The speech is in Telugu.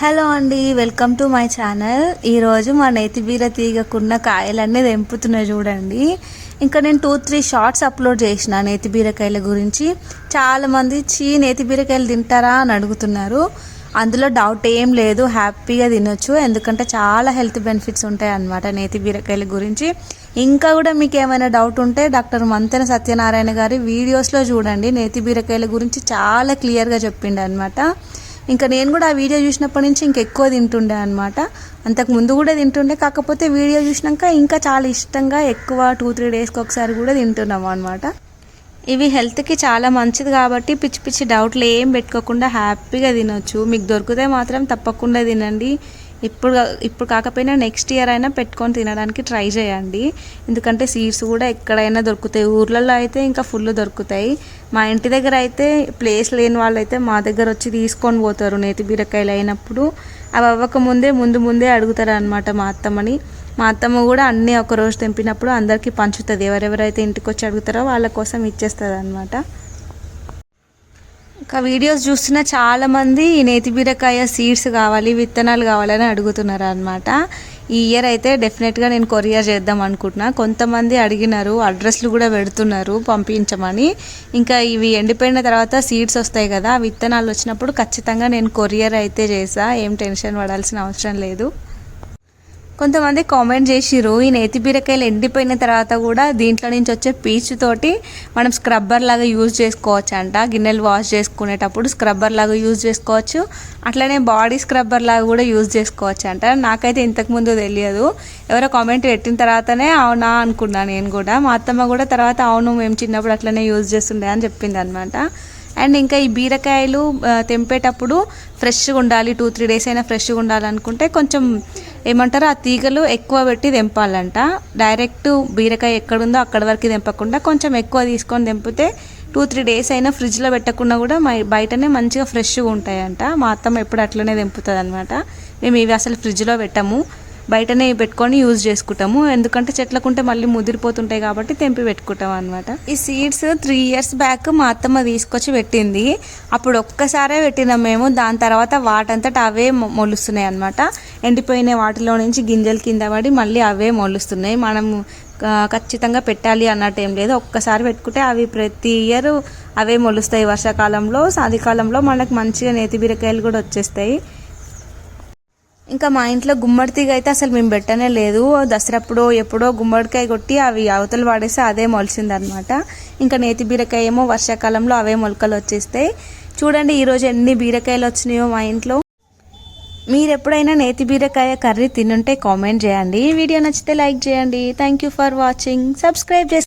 హలో అండి వెల్కమ్ టు మై ఛానల్. ఈరోజు మా నేతి బీర తీగకున్న కాయలన్నీ తెంపుతున్నాయి చూడండి. ఇంకా నేను టూ త్రీ షార్ట్స్ అప్లోడ్ చేసిన నేతి బీరకాయల గురించి. చాలామంది చీ నేతి బీరకాయలు తింటారా? అని అడుగుతున్నారు. అందులో డౌట్ ఏం లేదు హ్యాపీగా తినొచ్చు. ఎందుకంటే చాలా హెల్త్ బెనిఫిట్స్ ఉంటాయి అన్నమాట నేతి బీరకాయల గురించి. ఇంకా కూడా మీకు ఏమైనా డౌట్ ఉంటే డాక్టర్ మంతెన సత్యనారాయణ గారి వీడియోస్లో చూడండి. నేతి బీరకాయల గురించి చాలా క్లియర్గా చెప్పిండు అనమాట ఇంకా నేను కూడా ఆ వీడియో చూసినప్పటి నుంచి ఇంకా ఎక్కువ తింటుండే అనమాట అంతకు ముందు కూడా తింటుండే కాకపోతే వీడియో చూసినాక ఇంకా చాలా ఇష్టంగా ఎక్కువ టూ త్రీ డేస్కి ఒకసారి కూడా తింటున్నాము అనమాట ఇవి హెల్త్కి చాలా మంచిది కాబట్టి పిచ్చి పిచ్చి డౌట్లు ఏం పెట్టుకోకుండా హ్యాపీగా తినొచ్చు. మీకు దొరికితే మాత్రం తప్పకుండా తినండి. ఇప్పుడు ఇప్పుడు కాకపోయినా నెక్స్ట్ ఇయర్ అయినా పెట్టుకొని తినడానికి ట్రై చేయండి. ఎందుకంటే సీడ్స్ కూడా ఎక్కడైనా దొరుకుతాయి. ఊర్లలో అయితే ఇంకా ఫుల్ దొరుకుతాయి. మా ఇంటి దగ్గర అయితే ప్లేస్ లేని వాళ్ళు అయితే మా దగ్గర వచ్చి తీసుకొని పోతారు నేతి బీరకాయలు అయినప్పుడు. అవి అవ్వకముందే ముందు ముందే అడుగుతారు అనమాట మా అత్తమ్మని. మా అత్తమ్మ కూడా అన్నీ ఒకరోజు తెంపినప్పుడు అందరికీ పంచుతుంది. ఎవరెవరైతే ఇంటికి వచ్చి అడుగుతారో వాళ్ళ కోసం ఇచ్చేస్తుంది అనమాట ఇంకా వీడియోస్ చూస్తున్న చాలామంది ఈ నేతి బీరకాయ సీడ్స్ కావాలి విత్తనాలు కావాలని అడుగుతున్నారు అనమాట ఈ ఇయర్ అయితే డెఫినెట్గా నేను కొరియర్ చేద్దాం అనుకుంటున్నా. కొంతమంది అడిగినారు అడ్రస్లు కూడా పెడుతున్నారు పంపించమని. ఇంకా ఇవి ఎండిపోయిన తర్వాత సీడ్స్ వస్తాయి కదా విత్తనాలు వచ్చినప్పుడు ఖచ్చితంగా నేను కొరియర్ అయితే చేసా. ఏం టెన్షన్ పడాల్సిన అవసరం లేదు. కొంతమంది కామెంట్ చేసిరు ఈ నేతి బీరకాయలు ఎండిపోయిన తర్వాత కూడా దీంట్లో నుంచి వచ్చే పీచు తోటి మనం స్క్రబ్బర్ లాగా యూజ్ చేసుకోవచ్చు అంట గిన్నెలు వాష్ చేసుకునేటప్పుడు స్క్రబ్బర్ లాగా యూజ్ చేసుకోవచ్చు. అట్లనే బాడీ స్క్రబ్బర్ లాగా కూడా యూజ్ చేసుకోవచ్చు అంట నాకైతే ఇంతకుముందు తెలియదు. ఎవరో కామెంట్ పెట్టిన తర్వాతనే అవునా అనుకున్నా నేను కూడా. మా అత్తమ్మ కూడా తర్వాత అవును మేము చిన్నప్పుడు అట్లనే యూజ్ చేస్తుండే అని చెప్పింది అనమాట అండ్ ఇంకా ఈ బీరకాయలు తెంపేటప్పుడు ఫ్రెష్గా ఉండాలి. టూ త్రీ డేస్ అయినా ఫ్రెష్గా ఉండాలనుకుంటే కొంచెం ఏమంటారు? ఆ తీగలు ఎక్కువ పెట్టి తెంపాలంట డైరెక్ట్ బీరకాయ ఎక్కడుందో అక్కడ వరకు తెంపకుండా కొంచెం ఎక్కువ తీసుకొని తెంపితే టూ త్రీ డేస్ అయినా ఫ్రిడ్జ్లో పెట్టకుండా కూడా బయటనే మంచిగా ఫ్రెష్గా ఉంటాయంట. మా అత్తమ్మ ఎప్పుడు అట్లనే తెంపుతుంది అనమాట మేము ఇవి అసలు ఫ్రిడ్జ్లో పెట్టము. బయటనే పెట్టుకొని యూజ్ చేసుకుంటాము. ఎందుకంటే చెట్లకుంటే మళ్ళీ ముదిరిపోతుంటాయి కాబట్టి తెంపి పెట్టుకుంటాం అనమాట ఈ సీడ్స్ త్రీ ఇయర్స్ బ్యాక్ మా అత్తమ్మ తీసుకొచ్చి పెట్టింది. అప్పుడు ఒక్కసారే పెట్టినాం మేము. దాని తర్వాత వాటంతట అవే మొలుస్తున్నాయి అనమాట ఎండిపోయిన వాటిలో నుంచి గింజలు కింద పడి మళ్ళీ అవే మొలుస్తున్నాయి. మనం ఖచ్చితంగా పెట్టాలి అన్నట్టు ఏం లేదు. ఒక్కసారి పెట్టుకుంటే అవి ప్రతి ఇయర్ అవే మొలుస్తాయి. వర్షాకాలంలో చలికాలంలో మనకు మంచిగా నేతి బీరకాయలు కూడా వచ్చేస్తాయి. ఇంకా మా ఇంట్లో గుమ్మడి అయితే అసలు మేము పెట్టనే లేదు. దసరప్పుడు ఎప్పుడో గుమ్మడికాయ కొట్టి అవి అవతలు వాడేసి అదే మొలిసిందనమాట ఇంకా నేతి బీరకాయ ఏమో వర్షాకాలంలో అవే మొలకలు వచ్చేస్తాయి. చూడండి ఈరోజు ఎన్ని బీరకాయలు వచ్చినాయో మా ఇంట్లో. మీరు ఎప్పుడైనా నేతి బీరకాయ కర్రీ తినుంటే కామెంట్ చేయండి. వీడియో నచ్చితే లైక్ చేయండి. Thank you for watching subscribe చేసి